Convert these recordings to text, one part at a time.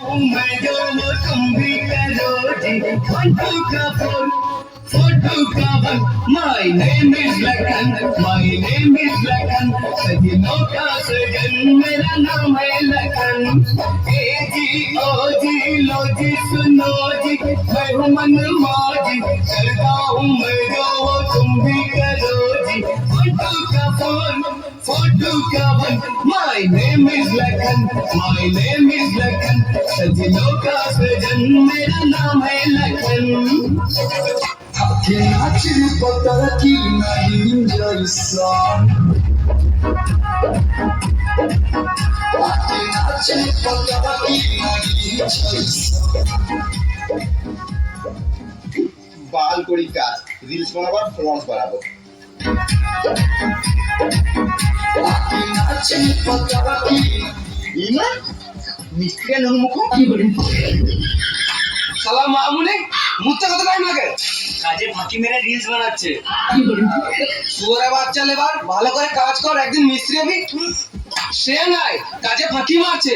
मैं जो वो तुम भी करो जी फोटो का फोन फोटो का one my name is Lakhan my name is Lakhan सजनों का सजन मेरा नाम है लखन ए जी ओ जी लो जी सुनो जी मैं हूँ मन मौजी करता हूँ मैं जो वो तुम भी करो जी फोटो का फोन फोटो का one my name is Lakhan my name is Lakhan सजनों का सजन मेरा नाम है लगन आपके नाच पता कि नहीं जैसा आपके नाच पता कि नहीं जैसा बाल कोड़ी का रील्स बनावा फ्लॉन्स बनावा Thank you. ফলোয়ার্স বাড়াবো Que naquele botar aqui ইমা মিস্ত্রি সালা মামুনি কত টাইম লাগে। কাজে ফাঁকি মেরে রিলস বানাচ্ছে। বাচ্চা লেবার ভালো করে কাজ কর একদিন মিস্ত্রি আমি সে নাই কাজে ফাঁকি মারছে।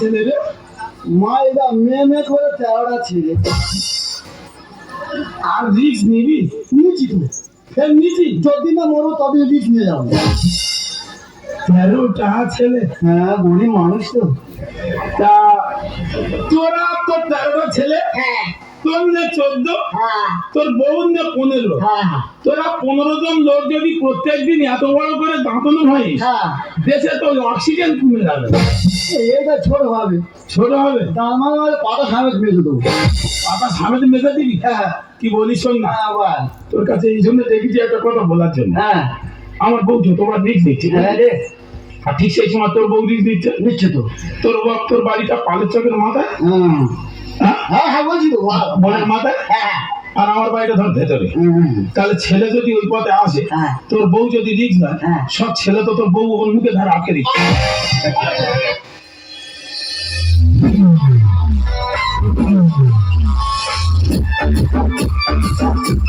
ছেলে রে মা মেয়ে মেয়ে করে তেরোটা ছেলে। আর রিক্স নিবি? তো। ফের নিচি যদি না মরো, তবে রিক্স নিয়ে যাব। তেরোটা ছেলে? হ্যাঁ গরিব মানুষ তো। তা তোরা চোদ্দ তোর বউ নে পনেরো। হ্যাঁ। তোরা পনেরো জন লোক যদি প্রত্যেক দিন এত বড় করে দাঁতনো হয় হ্যাঁ। দেশে তো অক্সিজেন কমে যাবে। এইটা ছোট হবে। ছোট হবে? আমার পাতা সামেত মেজে দেবো। সামনে মেজা দিবি? হ্যাঁ। কি বলিস না। হ্যাঁ তোর কাছে এই জন্য দেখেছি একটা কথা বলার জন্য। হ্যাঁ। আমার বউ যতবার রিক্স দিচ্ছে হ্যাঁ রে আর ঠিক সেই সময় তোর বউ রিক্স দিচ্ছে। নিচ্ছে তো। তোর বাপ তোর বাড়িটা পালের চকের মাথায়? হ্যাঁ হ্যাঁ বলছি হ্যাঁ আর আমার বাড়িটা ধর ভেতরে। তাহলে ছেলে যদি ওই পথে আসে তোর বউ যদি দিক না সব ছেলে তো তোর বউ ওর মুখে ধর আঁকে দিচ্ছে।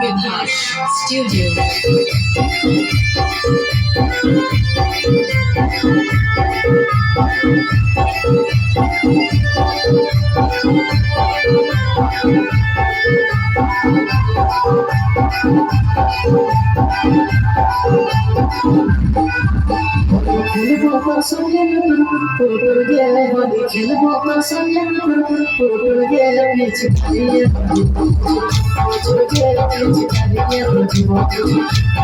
Vibhash Studio. Thank you. খেলব তোর সঙ্গে পুতুল গেলে বলি খেলব তোর সঙ্গে পুতুল গেলে পিছে দাঁড়িয়ে পুতুল গেলে পিছে বুঝি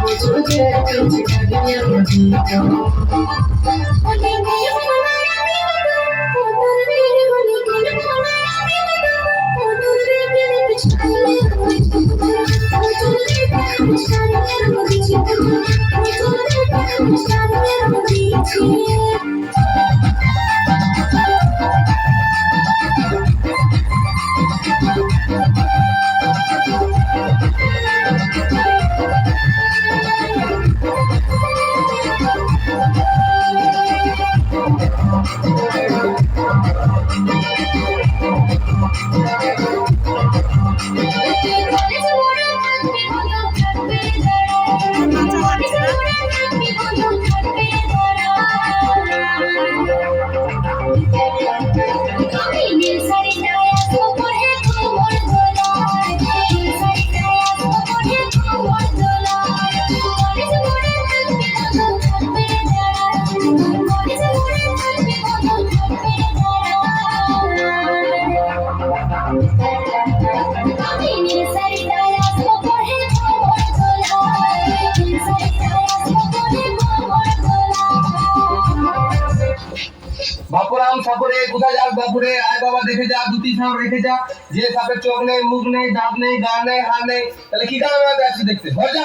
পুতুল গেলে পিছে দাঁড়িয়ে বুঝি বাপুরাম সাপুরে, কোথায় যাস বাপুরে? আয় বাবা, দেখে যা, দুটি সাপ রেখে যা। যে সাপের চোখ নেই, মুখ নেই, দাঁত নেই, গা নেই, হাড় নেই। তাহলে কি কারণে আছিস দেখতে? ঘর যা।